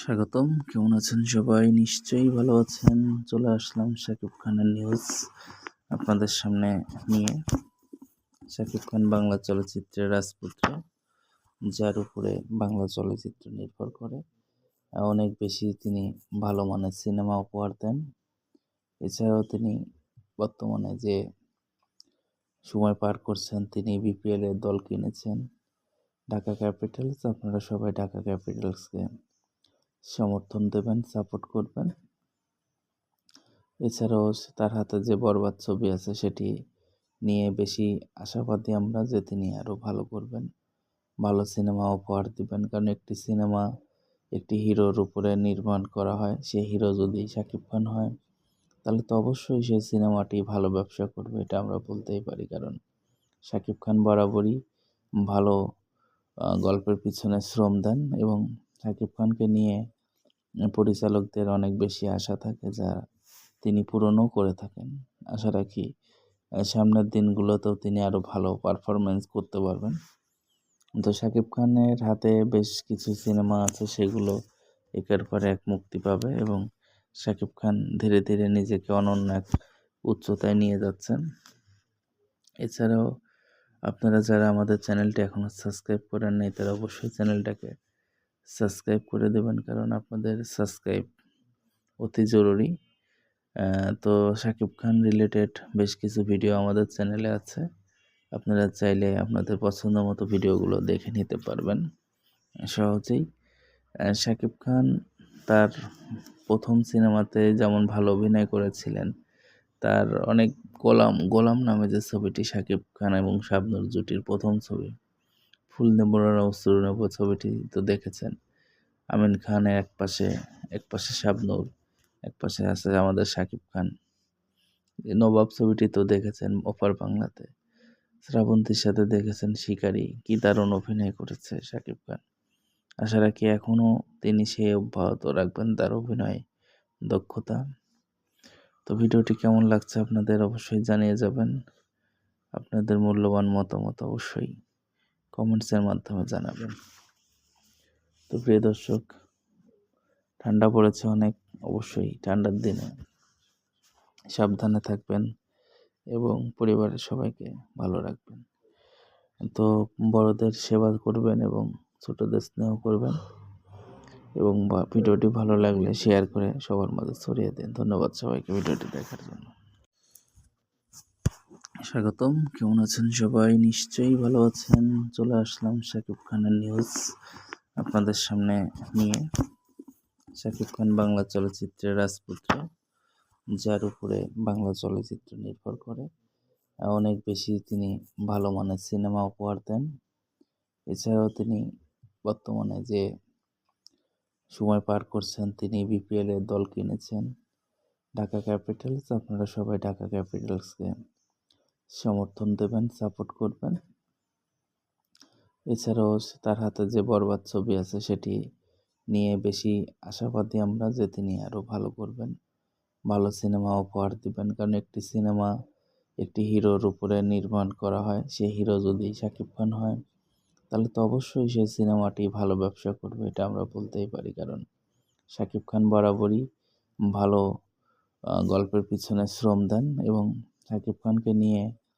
স্বাগতম। কেমন আছেন সবাই? নিশ্চয়ই ভালো আছেন। চলে আসলাম শাকিব খানের নিউজ আপনাদের সামনে নিয়ে। শাকিব খান বাংলা চলচ্চিত্রের রাজপুত্র, যার উপরে বাংলা চলচ্চিত্র নির্ভর করে। অনেক বেশি তিনি ভালো মানের সিনেমা উপহার দেন। এছাড়াও তিনি বর্তমানে যে সময় পার করছেন, তিনি বিপিএল এর দল কিনেছেন, ঢাকা ক্যাপিটালস। আপনারা সবাই ঢাকা ক্যাপিটালসকে সমর্থন দেবেন সাপোর্ট করবেন। এছাড়াও তার হাতে যে বরবাদ ছবি আছে সেটি নিয়ে বেশি আশাবাদী আমরা যে তিনি আরও ভালো করবেন, ভালো সিনেমা উপহার দিবেন। কারণ একটি সিনেমা একটি হিরোর উপরে নির্মাণ করা হয় সেই হিরো যদি শাকিব খান হয়, তাহলে তো অবশ্যই সেই সিনেমাটি ভালো ব্যবসা করবে, এটা আমরা বলতেই পারি। কারণ শাকিব খান বরাবরই ভালো গল্পের পিছনে শ্রম দেন এবং শাকিব খানকে নিয়ে পরিচালকদের অনেক বেশি আশা থাকে যা তিনি পূরণও করে থাকেন। আশা রাখি সামনের দিনগুলোতেও তিনি আরও ভালো পারফরমেন্স করতে পারবেন। তো শাকিব খানের হাতে বেশ কিছু সিনেমা আছে, সেগুলো একের পর এক মুক্তি পাবে এবং শাকিব খান ধীরে ধীরে নিজেকে অনন্য এক উচ্চতায় নিয়ে যাচ্ছেন। এছাড়াও আপনারা যারা আমাদের চ্যানেলটি এখনও সাবস্ক্রাইব করেন নাই, তারা অবশ্যই চ্যানেলটাকে সাবস্ক্রাইব করে দেবেন কারণ আপনাদের সাবস্ক্রাইব অতি জরুরি। তো শাকিব খান রিলেটেড বেশ কিছু ভিডিও আমাদের চ্যানেলে আছে। আপনারা চাইলে আপনাদের পছন্দ মতো ভিডিওগুলো দেখে নিতে পারবেন। সহজেই। শাকিব খান তার প্রথম সিনেমাতে যেমন ভালো অভিনয় করেছিলেন, তার অনেক গোলাম গোলাম নামে যে ছবিটি শাকিব খান এবং শাবনুর জুটির প্রথম ছবি ফুল নেব অস্ত্র নেব ছবিটি তো দেখেছেন। আমিন খানের এক পাশে এক পাশে শাবনুর এক পাশে আছে আমাদের শাকিব খান। নবাব ছবিটি তো দেখেছেন ওপার বাংলাতে। শ্রাবন্তীর সাথে দেখেছেন শিকারী। কি দারুণ অভিনয় করেছে শাকিব খান। আশা রাখি এখনও তিনি সে অব্যাহত রাখবেন তার অভিনয় দক্ষতা। তো ভিডিওটি কেমন লাগছে আপনাদের অবশ্যই জানিয়ে যাবেন। আপনাদের মূল্যবান মতামত অবশ্যই। কমেন্টসের মাধ্যমে জানাবেন। তো প্রিয় দর্শক, ঠান্ডা পড়েছে অনেক, অবশ্যই ঠান্ডার দিনে সাবধানে থাকবেন এবং পরিবারের সবাইকে ভালো রাখবেন। তো বড়দের সেবা করবেন এবং ছোটদের স্নেহ করবেন এবং ভিডিওটি ভালো লাগলে শেয়ার করে সবার মাঝে ছড়িয়ে দিন। ধন্যবাদ সবাইকে ভিডিওটি দেখার জন্য। স্বাগতম। কেমন আছেন সবাই? নিশ্চয়ই ভালো আছেন। চলে আসলাম শাকিব খানের নিউজ আপনাদের সামনে নিয়ে। শাকিব খান বাংলা চলচ্চিত্রের রাজপুত্র, যার উপরে বাংলা চলচ্চিত্র নির্ভর করে। অনেক বেশি তিনি ভালো মানের সিনেমা উপহার দেন। এছাড়াও তিনি বর্তমানে যে সময় পার করছেন, তিনি বিপিএল এর দল কিনেছেন। ঢাকা ক্যাপিটালস, আপনারা সবাই ঢাকা ক্যাপিটালসকে সমর্থন দেবেন সাপোর্ট করবেন। এছাড়াও তার হাতে যে বরবাদ ছবি আছে সেটি নিয়ে বেশি আশাবাদী আমরা যে তিনি আরও ভালো করবেন। ভালো সিনেমা উপহার দিবেন। কারণ একটি সিনেমা একটি হিরোর উপরে নির্মাণ করা হয়। সেই হিরো যদি শাকিব খান হয়, তাহলে তো অবশ্যই সেই সিনেমাটি ভালো ব্যবসা করবে, এটা আমরা বলতেই পারি। কারণ শাকিব খান বরাবরই ভালো গল্পের পিছনে শ্রম দেন এবং শাকিব খানকে নিয়ে